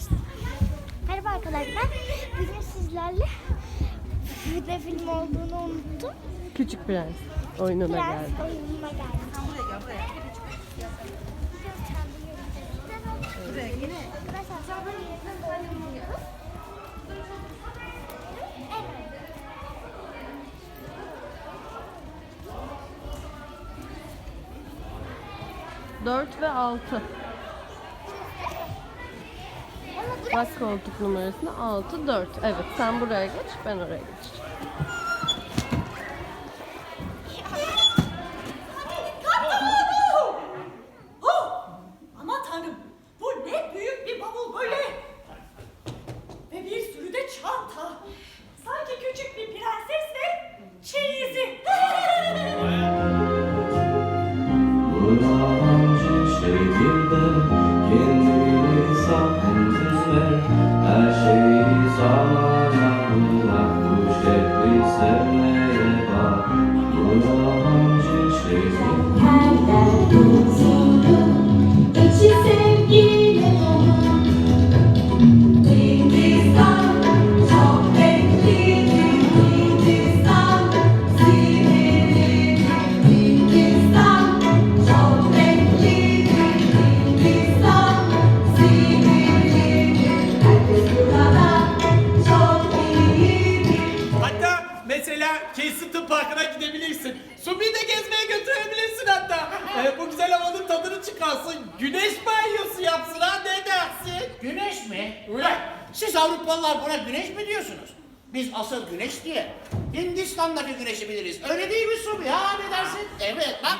arkadaşlar. Merhaba arkadaşlar. Bugün sizlerle ne film olduğunu unuttum. Küçük Prens oyununa Prens geldi. oyununa geldim. Buraya yine. Arkadaşlar sonra yerine oynuyoruz. Evet. 4 ve 6. Bak koltuk numarasına 6 4. Evet sen buraya geç ben oraya geçeceğim. Oh! Gidebilirsin. Subi'yi de gezmeye götürebilirsin hatta. Ee, bu güzel havanın tadını çıkarsın. Güneş banyosu yapsın ha ne dersin? Güneş mi? Ulan! Siz Avrupalılar buna güneş mi diyorsunuz? Biz asıl güneş diye Hindistan'daki güneşi biliriz. Öyle değil mi Subi? Ha ne dersin? Evet bak.